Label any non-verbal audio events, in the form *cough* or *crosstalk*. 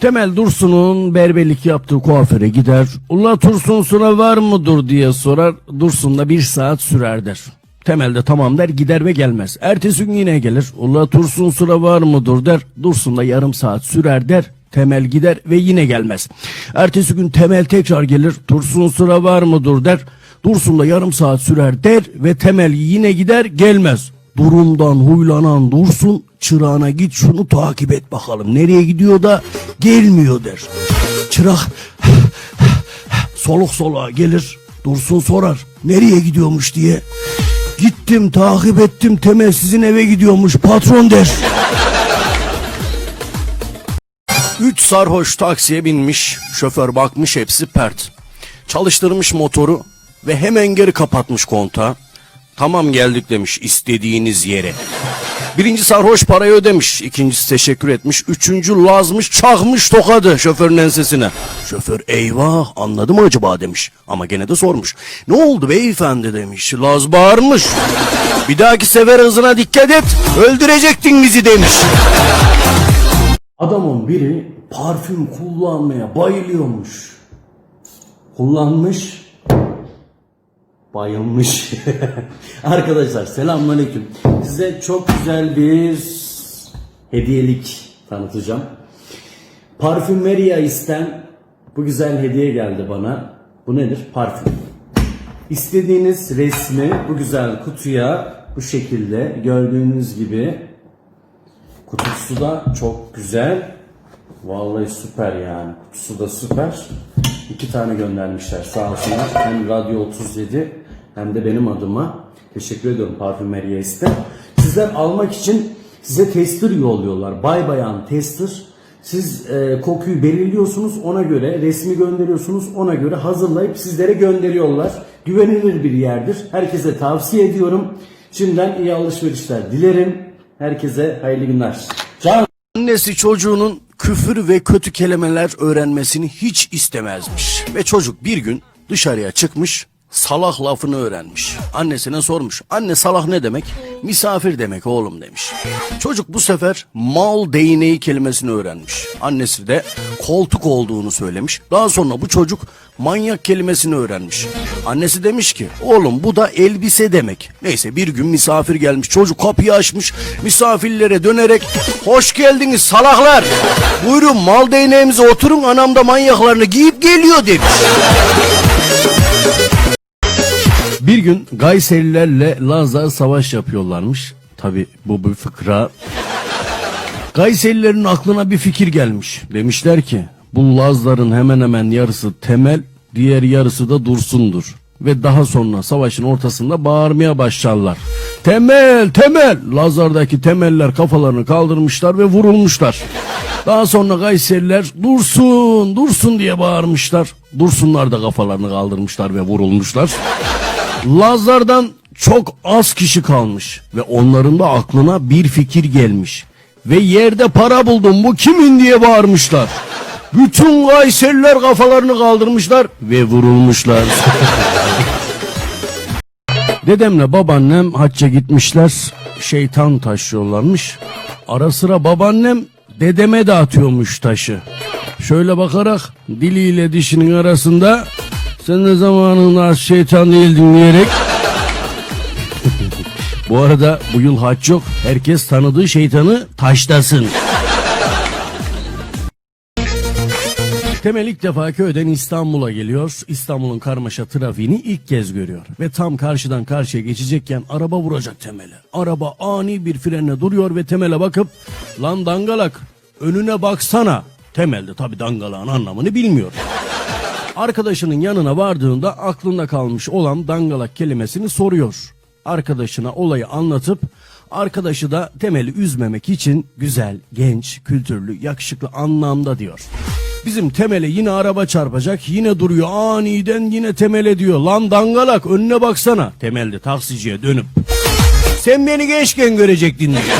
Temel Dursun'un berberlik yaptığı kuaföre gider. Ula Tursun sıra var mıdır diye sorar. Dursun da bir saat sürer der. Temel de tamam der gider ve gelmez. Ertesi gün yine gelir. Ula Tursun sıra var mıdır der. Dursun da yarım saat sürer der. Temel gider ve yine gelmez. Ertesi gün Temel tekrar gelir. Dursun sıra var mıdır der. Dursun da yarım saat sürer der ve Temel yine gider gelmez. Durumdan huylanan Dursun çırağına git şunu takip et bakalım. Nereye gidiyor da gelmiyor der. Çırak soluk soluğa gelir. Dursun sorar nereye gidiyormuş diye. Gittim takip ettim Temel sizin eve gidiyormuş patron der. Üç sarhoş taksiye binmiş. Şoför bakmış hepsi pert. Çalıştırmış motoru ve hemen geri kapatmış kontağı. Tamam geldik demiş istediğiniz yere. Birinci sarhoş parayı ödemiş. ikincisi teşekkür etmiş. Üçüncü lazmış çakmış tokadı şoförün ensesine. Şoför eyvah anladı mı acaba demiş. Ama gene de sormuş. Ne oldu beyefendi demiş. Laz bağırmış. Bir dahaki sefer hızına dikkat et. Öldürecektin bizi demiş. Adamın biri parfüm kullanmaya bayılıyormuş. Kullanmış, bayılmış. *laughs* Arkadaşlar selamünaleyküm. Size çok güzel bir hediyelik tanıtacağım. Parfümeria isten bu güzel hediye geldi bana. Bu nedir? Parfüm. İstediğiniz resmi bu güzel kutuya bu şekilde gördüğünüz gibi Kutusu da çok güzel. Vallahi süper yani. Kutusu da süper. İki tane göndermişler sağ olsunlar. Hem Radyo 37 hem de benim adıma. Teşekkür ediyorum Parfümeriye iste. Sizler almak için size tester yolluyorlar. Bay bayan tester. Siz e, kokuyu belirliyorsunuz ona göre resmi gönderiyorsunuz ona göre hazırlayıp sizlere gönderiyorlar. Güvenilir bir yerdir. Herkese tavsiye ediyorum. Şimdiden iyi alışverişler dilerim. Herkese hayırlı günler. Can. Annesi çocuğunun küfür ve kötü kelimeler öğrenmesini hiç istemezmiş. Ve çocuk bir gün dışarıya çıkmış, salak lafını öğrenmiş. Annesine sormuş. Anne salak ne demek? Misafir demek oğlum demiş. Çocuk bu sefer mal değneği kelimesini öğrenmiş. Annesi de koltuk olduğunu söylemiş. Daha sonra bu çocuk manyak kelimesini öğrenmiş. Annesi demiş ki oğlum bu da elbise demek. Neyse bir gün misafir gelmiş. Çocuk kapıyı açmış. Misafirlere dönerek hoş geldiniz salaklar. Buyurun mal değneğimize oturun anam da manyaklarını giyip geliyor demiş. Bir gün Gayserilerle Lazlar savaş yapıyorlarmış. Tabi bu bir fıkra. Gayserilerin aklına bir fikir gelmiş. Demişler ki bu Lazların hemen hemen yarısı temel, diğer yarısı da dursundur. Ve daha sonra savaşın ortasında bağırmaya başlarlar. Temel, temel! Lazlardaki temeller kafalarını kaldırmışlar ve vurulmuşlar. Daha sonra Gayseriler dursun, dursun diye bağırmışlar. Dursunlar da kafalarını kaldırmışlar ve vurulmuşlar. Lazlardan çok az kişi kalmış ve onların da aklına bir fikir gelmiş. Ve yerde para buldum bu kimin diye bağırmışlar. Bütün Kayseriler kafalarını kaldırmışlar ve vurulmuşlar. *laughs* Dedemle babaannem hacca gitmişler. Şeytan taşıyorlarmış. Ara sıra babaannem dedeme de atıyormuş taşı. Şöyle bakarak diliyle dişinin arasında sen ne zamanında şeytan değildin diyerek bu arada bu yıl haç yok. Herkes tanıdığı şeytanı taşlasın. Temel ilk defa köyden İstanbul'a geliyor. İstanbul'un karmaşa trafiğini ilk kez görüyor. Ve tam karşıdan karşıya geçecekken araba vuracak Temel'e. Araba ani bir frenle duruyor ve Temel'e bakıp lan dangalak önüne baksana. Temel de tabi dangalağın anlamını bilmiyor. Arkadaşının yanına vardığında aklında kalmış olan dangalak kelimesini soruyor. Arkadaşına olayı anlatıp arkadaşı da temeli üzmemek için güzel, genç, kültürlü, yakışıklı anlamda diyor. Bizim temele yine araba çarpacak yine duruyor aniden yine temele diyor. Lan dangalak önüne baksana. Temelde taksiciye dönüp. Sen beni gençken görecektin diyor.